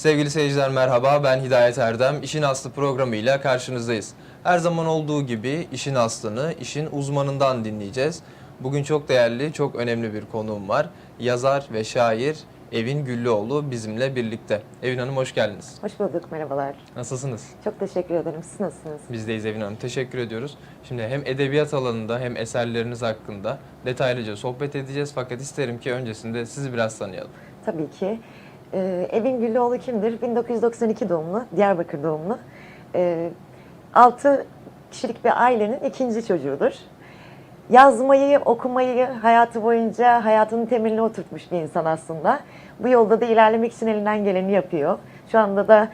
Sevgili seyirciler merhaba, ben Hidayet Erdem. İşin Aslı programıyla karşınızdayız. Her zaman olduğu gibi işin aslını işin uzmanından dinleyeceğiz. Bugün çok değerli, çok önemli bir konuğum var. Yazar ve şair Evin Güllüoğlu bizimle birlikte. Evin Hanım hoş geldiniz. Hoş bulduk, merhabalar. Nasılsınız? Çok teşekkür ederim. Siz nasılsınız? Bizdeyiz Evin Hanım. Teşekkür ediyoruz. Şimdi hem edebiyat alanında hem eserleriniz hakkında detaylıca sohbet edeceğiz. Fakat isterim ki öncesinde sizi biraz tanıyalım. Tabii ki. Ee, Evin Güllüoğlu kimdir? 1992 doğumlu, Diyarbakır doğumlu. Ee, 6 kişilik bir ailenin ikinci çocuğudur. Yazmayı, okumayı hayatı boyunca hayatının temeline oturtmuş bir insan aslında. Bu yolda da ilerlemek için elinden geleni yapıyor. Şu anda da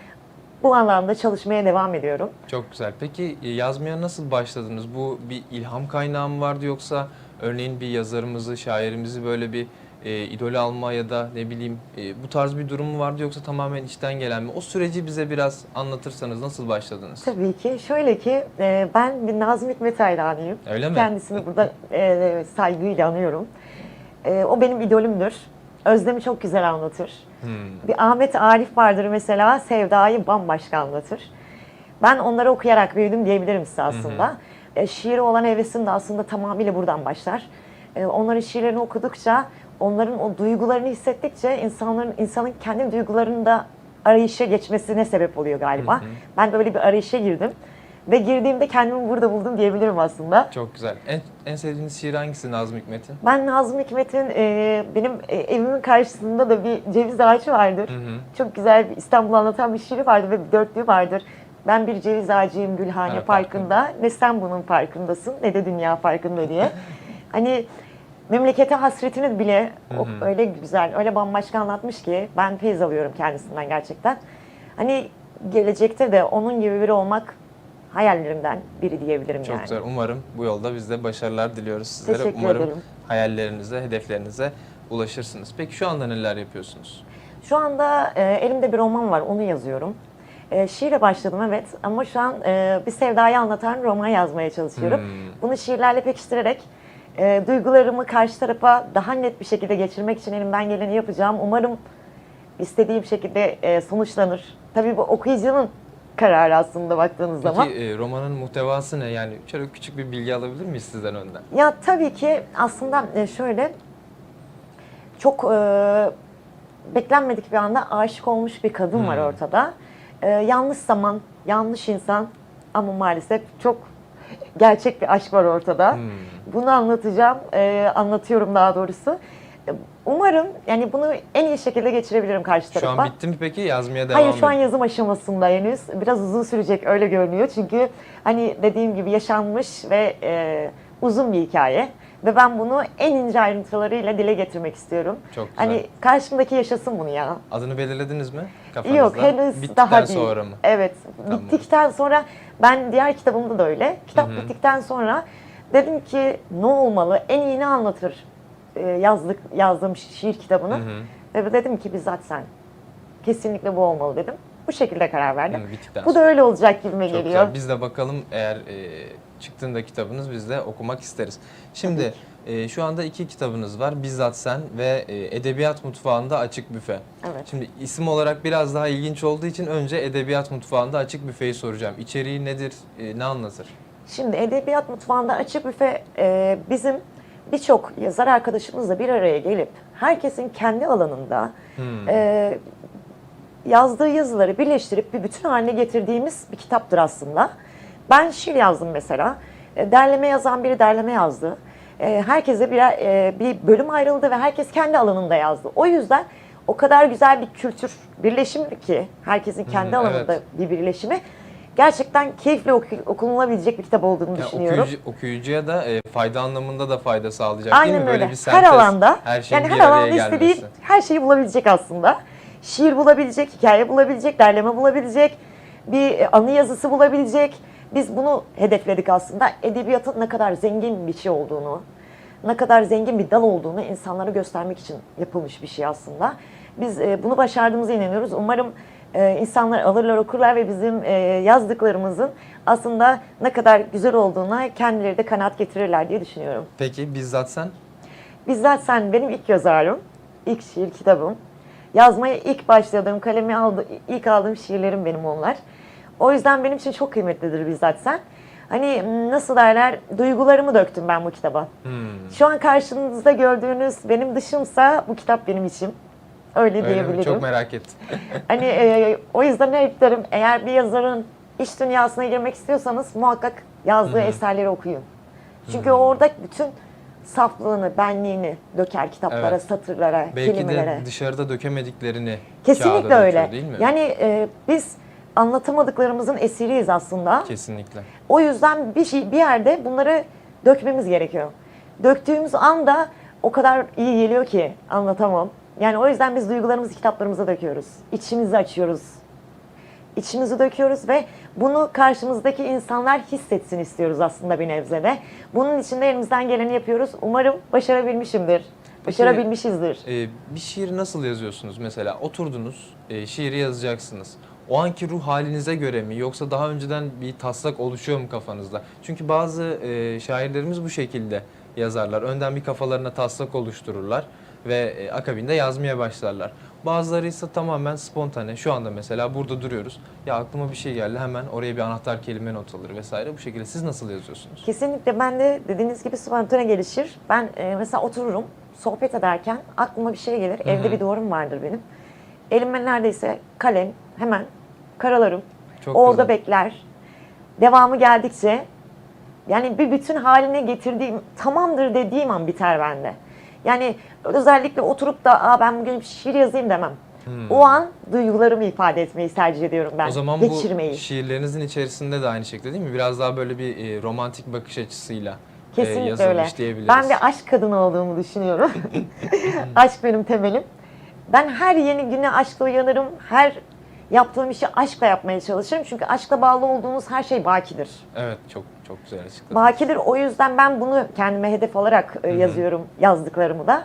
bu alanda çalışmaya devam ediyorum. Çok güzel. Peki e, yazmaya nasıl başladınız? Bu bir ilham kaynağı mı vardı yoksa örneğin bir yazarımızı, şairimizi böyle bir e, idol alma ya da ne bileyim e, bu tarz bir durum mu vardı yoksa tamamen içten gelen mi? O süreci bize biraz anlatırsanız nasıl başladınız? Tabii ki. Şöyle ki e, ben bir Nazım Hikmet hayranıyım. Öyle mi? Kendisini burada e, saygıyla anıyorum. E, o benim idolümdür. Özlem'i çok güzel anlatır. Hmm. Bir Ahmet Arif vardır mesela Sevda'yı bambaşka anlatır. Ben onları okuyarak büyüdüm diyebilirim size aslında. E, şiire olan hevesim de aslında tamamıyla buradan başlar. E, onların şiirlerini okudukça, onların o duygularını hissettikçe insanların insanın kendi duygularını da arayışa geçmesine sebep oluyor galiba. Ben böyle bir arayışa girdim. Ve girdiğimde kendimi burada buldum diyebilirim aslında. Çok güzel. En, en sevdiğiniz şiir hangisi Nazım Hikmet'in? Ben Nazım Hikmet'in e, benim e, evimin karşısında da bir ceviz ağacı vardır. Hı hı. Çok güzel bir İstanbul'u anlatan bir şiiri vardır ve bir dörtlüğü vardır. Ben bir ceviz ağacıyım Gülhane Evet, Parkı'nda. Ne sen bunun farkındasın ne de dünya farkında diye. hani memlekete hasretini bile o öyle güzel, öyle bambaşka anlatmış ki ben feyiz alıyorum kendisinden gerçekten. Hani gelecekte de onun gibi biri olmak hayallerimden biri diyebilirim Çok yani. güzel. Umarım bu yolda biz de başarılar diliyoruz sizlere. Teşekkür Umarım ederim. hayallerinize, hedeflerinize ulaşırsınız. Peki şu anda neler yapıyorsunuz? Şu anda e, elimde bir roman var, onu yazıyorum. E, şiire başladım evet ama şu an e, bir sevdayı anlatan roman yazmaya çalışıyorum. Hmm. Bunu şiirlerle pekiştirerek e, duygularımı karşı tarafa daha net bir şekilde geçirmek için elimden geleni yapacağım. Umarım istediğim şekilde e, sonuçlanır. Tabii bu okuyucunun kararı aslında baktığınız zaman. Peki e, romanın muhtevası ne? Yani şöyle küçük bir bilgi alabilir miyiz sizden önden? Ya tabii ki aslında e, şöyle çok e, beklenmedik bir anda aşık olmuş bir kadın var Hmm. ortada. E, yanlış zaman, yanlış insan ama maalesef çok gerçek bir aşk var ortada. Hmm. Bunu anlatacağım, e, anlatıyorum daha doğrusu. Umarım yani bunu en iyi şekilde geçirebilirim karşı Şu tarafa. an bitti mi peki? Yazmaya devam Hayır şu an yazım aşamasında henüz. Biraz uzun sürecek öyle görünüyor. Çünkü hani dediğim gibi yaşanmış ve e, uzun bir hikaye. Ve ben bunu en ince ayrıntılarıyla dile getirmek istiyorum. Çok güzel. Hani karşımdaki yaşasın bunu ya. Adını belirlediniz mi kafanızda? Yok henüz Bittikten daha değil. sonra mı? Evet. Tamam. Bittikten sonra ben diğer kitabımda da öyle. Kitap Hı hı. bittikten sonra dedim ki ne olmalı? En iyi ne anlatır? E, yazdık yazdığım şiir kitabını. Hı hı. Ve dedim ki bizzat sen. Kesinlikle bu olmalı dedim. Bu şekilde karar verdim. Hı, Bu da öyle olacak gibime Çok geliyor. güzel. Biz de bakalım eğer e, çıktığında kitabınız biz de okumak isteriz. Şimdi e, şu anda iki kitabınız var. Bizzat Sen ve e, Edebiyat Mutfağında Açık Büfe. Evet. Şimdi isim olarak biraz daha ilginç olduğu için önce Edebiyat Mutfağında Açık Büfe'yi soracağım. İçeriği nedir, e, ne anlatır? Şimdi Edebiyat Mutfağı'nda Açık Büfe e, bizim birçok yazar arkadaşımızla bir araya gelip herkesin kendi alanında Hmm. e, yazdığı yazıları birleştirip bir bütün haline getirdiğimiz bir kitaptır aslında. Ben şiir yazdım mesela. E, derleme yazan biri derleme yazdı. E, herkese bir, e, bir bölüm ayrıldı ve herkes kendi alanında yazdı. O yüzden o kadar güzel bir kültür birleşimi ki herkesin kendi Hı, alanında evet. bir birleşimi. Gerçekten keyifle oku- okunulabilecek bir kitap olduğunu Ya düşünüyorum. okuyucu, okuyucuya da e, fayda anlamında da fayda sağlayacak değil Aynen mi? Böyle öyle. bir Her sentez, alanda, her şeyin yani her alanda istediği gelmesi. her şeyi bulabilecek aslında. Şiir bulabilecek, hikaye bulabilecek, derleme bulabilecek, bir e, anı yazısı bulabilecek. Biz bunu hedefledik aslında. Edebiyatın ne kadar zengin bir şey olduğunu, ne kadar zengin bir dal olduğunu insanlara göstermek için yapılmış bir şey aslında. Biz e, bunu başardığımıza inanıyoruz. Umarım e, insanlar alırlar okurlar ve bizim e, yazdıklarımızın aslında ne kadar güzel olduğuna kendileri de kanaat getirirler diye düşünüyorum. Peki Bizzat Sen? Bizzat sen benim ilk yazarım, ilk şiir kitabım. Yazmaya ilk başladığım, kalemi aldı, ilk aldığım şiirlerim benim onlar. O yüzden benim için çok kıymetlidir bizzat sen. Hani nasıl derler, duygularımı döktüm ben bu kitaba. Hmm. Şu an karşınızda gördüğünüz benim dışımsa bu kitap benim içim. Öyle, Öyle mi? diyebilirim. Çok merak ettim. Hani e, o yüzden hep derim eğer bir yazarın iç dünyasına girmek istiyorsanız muhakkak yazdığı eserleri okuyun. Çünkü orada bütün saflığını, benliğini döker kitaplara, Evet. satırlara, Belki kelimelere. de dışarıda dökemediklerini Kesinlikle öyle. döküyor, değil mi? Yani e, biz anlatamadıklarımızın esiriyiz aslında. Kesinlikle. O yüzden bir şey bir yerde bunları dökmemiz gerekiyor. Döktüğümüz anda o kadar iyi geliyor ki anlatamam. Yani o yüzden biz duygularımızı kitaplarımıza döküyoruz. İçimizi açıyoruz. İçimizi döküyoruz ve bunu karşımızdaki insanlar hissetsin istiyoruz aslında bir nebzede. Bunun için de elimizden geleni yapıyoruz. Umarım başarabilmişimdir. Başarabilmişizdir. Ee, bir şiir nasıl yazıyorsunuz mesela? Oturdunuz, e, şiiri yazacaksınız. O anki ruh halinize göre mi yoksa daha önceden bir taslak oluşuyor mu kafanızda? Çünkü bazı e, şairlerimiz bu şekilde yazarlar. Önden bir kafalarına taslak oluştururlar ve e, akabinde yazmaya başlarlar. Bazıları ise tamamen spontane. Şu anda mesela burada duruyoruz. Ya aklıma bir şey geldi hemen oraya bir anahtar kelime not alır vesaire bu şekilde. Siz nasıl yazıyorsunuz? Kesinlikle ben de dediğiniz gibi spontane gelişir. Ben e, mesela otururum, sohbet ederken aklıma bir şey gelir. Evde bir duvarım vardır benim. Elime neredeyse kalem hemen karalarım. Çok Orada güzel. bekler. Devamı geldikçe yani bir bütün haline getirdiğim, tamamdır dediğim an biter bende. Yani özellikle oturup da Aa, ben bugün bir şiir yazayım demem. O an duygularımı ifade etmeyi tercih ediyorum ben. Hmm. O zaman Geçirmeyi. bu şiirlerinizin içerisinde de aynı şekilde değil mi? Biraz daha böyle bir e, romantik bakış açısıyla e, Kesinlikle yazılmış öyle. diyebiliriz. Ben bir aşk kadını olduğumu düşünüyorum. aşk benim temelim. Ben her yeni güne aşkla uyanırım. Her yaptığım işi aşkla yapmaya çalışırım. Çünkü aşkla bağlı olduğumuz her şey bakidir. Evet çok çok güzel açıkladın. Bakidir. O yüzden ben bunu kendime hedef alarak e, yazıyorum yazdıklarımı da.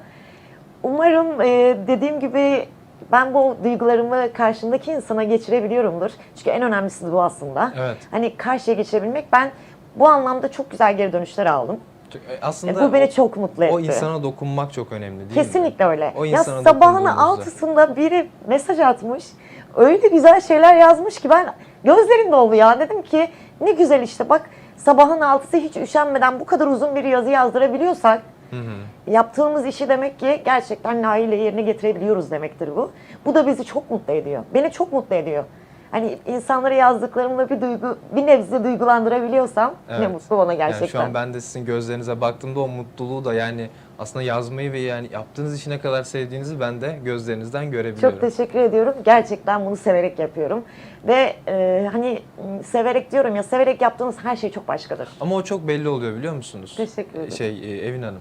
Umarım e, dediğim gibi ben bu duygularımı karşımdaki insana geçirebiliyorumdur. Çünkü en önemlisi bu aslında. Evet. Hani karşıya geçirebilmek. Ben bu anlamda çok güzel geri dönüşler aldım. E, E, Aslında bu beni o, çok mutlu etti. o insana dokunmak çok önemli değil mi? Kesinlikle öyle. O ya sabahın altısında biri mesaj atmış. Öyle güzel şeyler yazmış ki ben gözlerim doldu ya. Dedim ki ne güzel işte bak sabahın altısı hiç üşenmeden bu kadar uzun bir yazı yazdırabiliyorsak Hı hı. yaptığımız işi demek ki gerçekten layığıyla yerine getirebiliyoruz demektir bu. Bu da bizi çok mutlu ediyor. Beni çok mutlu ediyor. Hani insanlara yazdıklarımla bir duygu, bir nebze duygulandırabiliyorsam ne Evet. mutlu bana gerçekten. Yani şu an ben de sizin gözlerinize baktığımda o mutluluğu da yani aslında yazmayı ve yani yaptığınız işi ne kadar sevdiğinizi ben de gözlerinizden görebiliyorum. Çok teşekkür ediyorum. Gerçekten bunu severek yapıyorum. Ve e, hani severek diyorum ya severek yaptığınız her şey çok başkadır. Ama o çok belli oluyor biliyor musunuz? Teşekkür ederim. Şey e, Evin Hanım.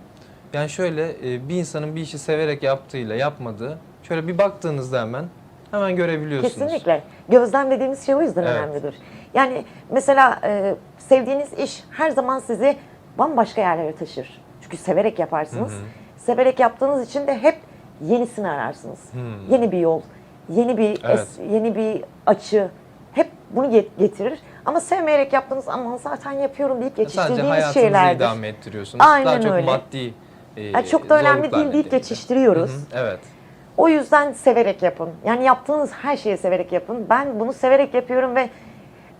Yani şöyle e, bir insanın bir işi severek yaptığıyla yapmadığı şöyle bir baktığınızda hemen hemen görebiliyorsunuz. Kesinlikle. Gözlem dediğimiz şey o yüzden Evet. önemlidir. Yani mesela e, sevdiğiniz iş her zaman sizi bambaşka yerlere taşır. Çünkü severek yaparsınız. Severek yaptığınız için de hep yenisini ararsınız. Hmm. Yeni bir yol, yeni bir Evet. es- yeni bir açı. Hep bunu get- getirir. Ama sevmeyerek yaptığınız aman zaten yapıyorum deyip Sadece geçiştirdiğiniz hayatınızı şeylerdir. idame ettiriyorsunuz. Aynen Daha çok öyle. maddi e, Yani çok da önemli değil deyip geçiştiriyoruz. Hı hı, Evet. O yüzden severek yapın. Yani yaptığınız her şeyi severek yapın. Ben bunu severek yapıyorum ve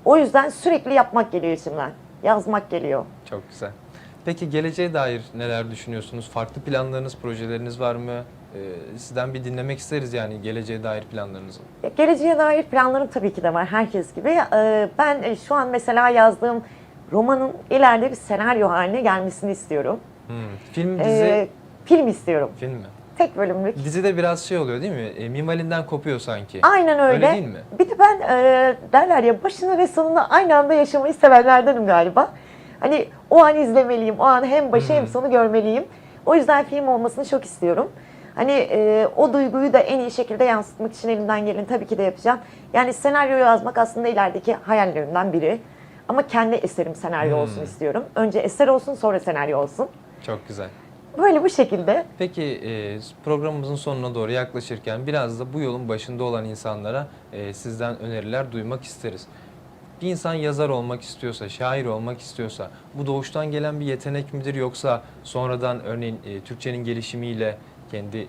o yüzden sürekli yapmak geliyor içimden. Yazmak geliyor. Çok güzel. Peki geleceğe dair neler düşünüyorsunuz? Farklı planlarınız, projeleriniz var mı? Ee, sizden bir dinlemek isteriz yani geleceğe dair planlarınızı. Ya, Geleceğe dair planlarım tabii ki de var herkes gibi. Ee, Ben e, şu an mesela yazdığım romanın ileride bir senaryo haline gelmesini istiyorum. Hmm. Film, dizi, Ee, film istiyorum. film mi? Tek bölümlük. Dizide biraz şey oluyor değil mi? E, minvalinden kopuyor sanki. Aynen öyle. Öyle değil mi? Bir de ben e, derler ya başını ve sonunu aynı anda yaşamayı sevenlerdenim galiba. Hani o an izlemeliyim. O an hem başı hem sonu görmeliyim. O yüzden film olmasını çok istiyorum. Hani e, o duyguyu da en iyi şekilde yansıtmak için elimden geleni tabii ki de yapacağım. Yani senaryo yazmak aslında ilerideki hayallerimden biri. Ama kendi eserim senaryo Hmm. olsun istiyorum. Önce eser olsun sonra senaryo olsun. Çok güzel. Böyle bu şekilde. Peki e, programımızın sonuna doğru yaklaşırken biraz da bu yolun başında olan insanlara e, sizden öneriler duymak isteriz. Bir insan yazar olmak istiyorsa, şair olmak istiyorsa bu doğuştan gelen bir yetenek midir yoksa sonradan örneğin e, Türkçenin gelişimiyle kendi e,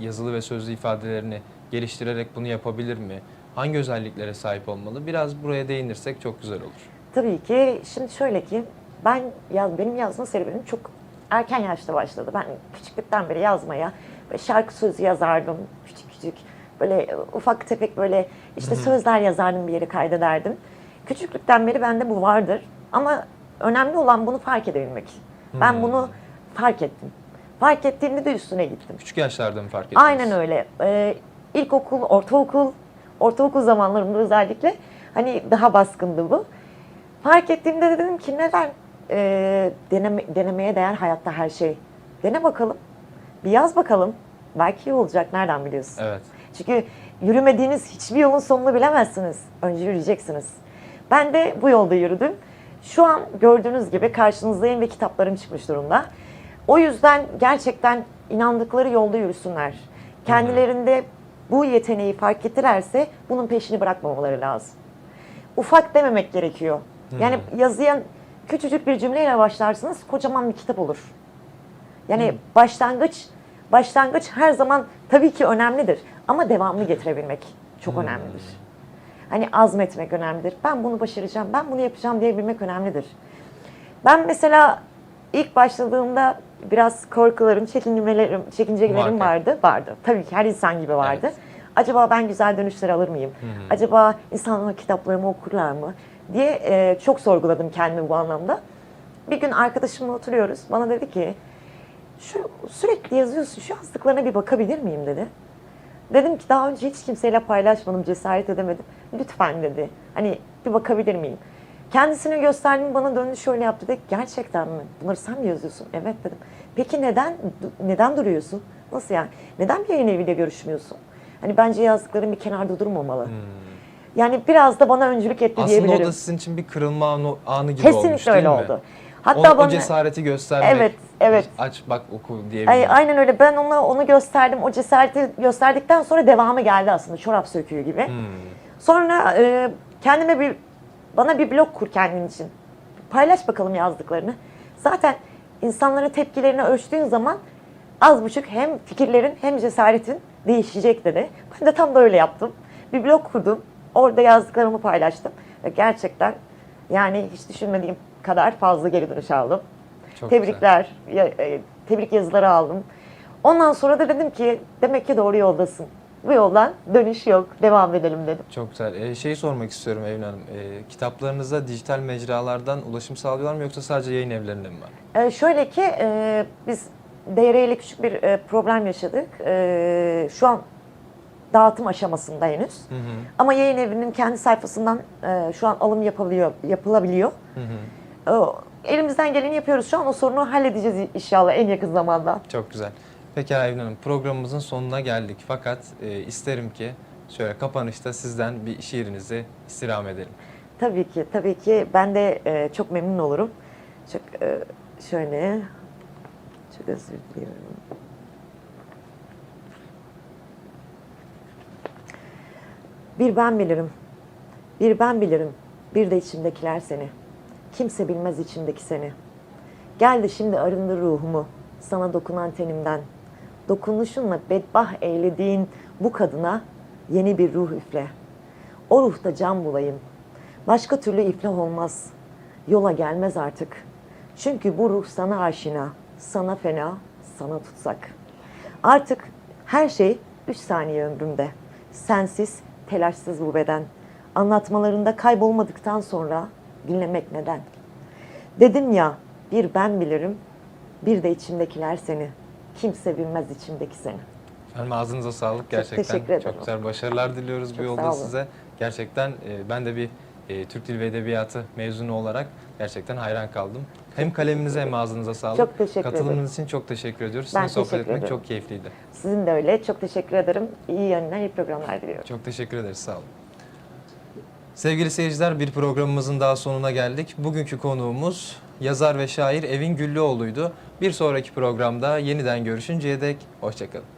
yazılı ve sözlü ifadelerini geliştirerek bunu yapabilir mi? Hangi özelliklere sahip olmalı? Biraz buraya değinirsek çok güzel olur. Tabii ki. Şimdi şöyle ki ben yaz, benim yazma serüvenim çok erken yaşta başladı. Ben küçüklükten beri yazmaya böyle şarkı sözü yazardım küçük küçük. Böyle ufak tefek böyle işte sözler yazardım bir yere kaydederdim. Küçüklükten beri bende bu vardır. Ama önemli olan bunu fark edebilmek. Ben Hmm. bunu fark ettim. Fark ettiğimde de üstüne gittim. Küçük yaşlarda mı fark ettiniz? Aynen öyle. Ee, ilkokul, ortaokul, ortaokul zamanlarımda özellikle hani daha baskındı bu. Fark ettiğimde de dedim ki neden Ee, deneme, denemeye değer hayatta her şey. Dene bakalım. Bir yaz bakalım. Belki iyi olacak. Nereden biliyorsun? Evet. Çünkü yürümediğiniz hiçbir yolun sonunu bilemezsiniz. Önce yürüyeceksiniz. Ben de bu yolda yürüdüm. Şu an gördüğünüz gibi karşınızdayım ve kitaplarım çıkmış durumda. O yüzden gerçekten inandıkları yolda yürüsünler. Kendilerinde bu yeteneği fark ettilerse bunun peşini bırakmamaları lazım. Ufak dememek gerekiyor. Yani yazıyan küçücük bir cümleyle başlarsınız kocaman bir kitap olur. Yani başlangıç başlangıç her zaman tabii ki önemlidir ama devamlı getirebilmek çok önemlidir. Hani azmetmek önemlidir. Ben bunu başaracağım, ben bunu yapacağım diyebilmek önemlidir. Ben mesela ilk başladığımda biraz korkularım, çekinmelerim, çekincelerim vardı. Vardı. Tabii ki her insan gibi vardı. Evet. Acaba ben güzel dönüşler alır mıyım? Acaba insanlar kitaplarımı okurlar mı? Diye e, çok sorguladım kendimi bu anlamda. Bir gün arkadaşımla oturuyoruz. Bana dedi ki şu sürekli yazıyorsun şu yazdıklarına bir bakabilir miyim dedi. Dedim ki daha önce hiç kimseyle paylaşmadım, cesaret edemedim. Lütfen dedi. Hani bir bakabilir miyim? Kendisine gösterdim bana döndü şöyle yaptı dedi. Gerçekten mi? Bunları sen mi yazıyorsun? Evet dedim. Peki neden neden duruyorsun? Nasıl yani? Neden bir yayın eviyle görüşmüyorsun? Hani bence yazdıkların bir kenarda durmamalı. Yani biraz da bana öncülük etti Aslında diyebilirim. o da sizin için bir kırılma anı, anı gibi olmuş Kesinlikle değil öyle mi? oldu. Hatta o, o bana cesareti göstermek. Evet, evet. Aç bak oku diyebilmek. Ay, aynen öyle. Ben ona onu gösterdim. O cesareti gösterdikten sonra devamı geldi aslında. Çorap söküğü gibi. Hmm. Sonra e, kendime bir bana bir blog kur kendin için. Paylaş bakalım yazdıklarını. Zaten insanların tepkilerini ölçtüğün zaman az buçuk hem fikirlerin hem cesaretin değişecek dedi. Ben de tam da öyle yaptım. Bir blog kurdum. Orada yazdıklarımı paylaştım. Ve gerçekten yani hiç düşünmediğim kadar fazla geri dönüş aldım. Çok Tebrikler, ya- e, tebrik yazıları aldım. Ondan sonra da dedim ki demek ki doğru yoldasın. Bu yoldan dönüş yok, devam edelim dedim. Çok güzel. Ee, şeyi sormak istiyorum Evin Hanım. Ee, kitaplarınıza dijital mecralardan ulaşım sağlıyorlar mı yoksa sadece yayın evlerinde mi var? Ee, şöyle ki e, biz DR ile küçük bir e, problem yaşadık. E, şu an dağıtım aşamasında henüz. Hı hı. Ama yayın evinin kendi sayfasından e, şu an alım yapılıyor, yapılabiliyor. Hı hı. E, elimizden geleni yapıyoruz. Şu an o sorunu halledeceğiz inşallah en yakın zamanda. Çok güzel. Peki Evin Hanım programımızın sonuna geldik. Fakat e, isterim ki şöyle kapanışta sizden bir şiirinizi istirham edelim. Tabii ki, tabii ki. Ben de e, çok memnun olurum. Çok e, şöyle, çok özür diliyorum. Bir ben bilirim, bir ben bilirim, bir de içimdekiler seni. Kimse bilmez içimdeki seni. Gel de şimdi arındır ruhumu, sana dokunan tenimden. Dokunuşunla bedbah eylediğin bu kadına yeni bir ruh üfle. O ruhta can bulayım. Başka türlü iflah olmaz. Yola gelmez artık. Çünkü bu ruh sana aşina, sana fena, sana tutsak. Artık her şey üç saniye ömrümde. Sensiz, telaşsız bu beden. Anlatmalarında kaybolmadıktan sonra dinlemek neden? Dedim ya, bir ben bilirim, bir de içimdekiler seni. Kimse bilmez içimdeki seni. Efendim ağzınıza sağlık gerçekten. teşekkür ederim. Çok güzel başarılar diliyoruz bu Çok yolda sağ olun. size. Gerçekten e, ben de bir e, Türk Dil ve Edebiyatı mezunu olarak gerçekten hayran kaldım. Hem kaleminize hem ağzınıza sağlık. Çok teşekkür Katılımınız için çok teşekkür ediyoruz. Ben Sizinle sohbet teşekkür etmek ederim. çok keyifliydi. Sizin de öyle. Çok teşekkür ederim. İyi yayınlar, iyi programlar diliyorum. Çok teşekkür ederiz. Sağ olun. Sevgili seyirciler bir programımızın daha sonuna geldik. Bugünkü konuğumuz yazar ve şair Evin Güllüoğlu'ydu. Bir sonraki programda yeniden görüşünceye dek hoşçakalın.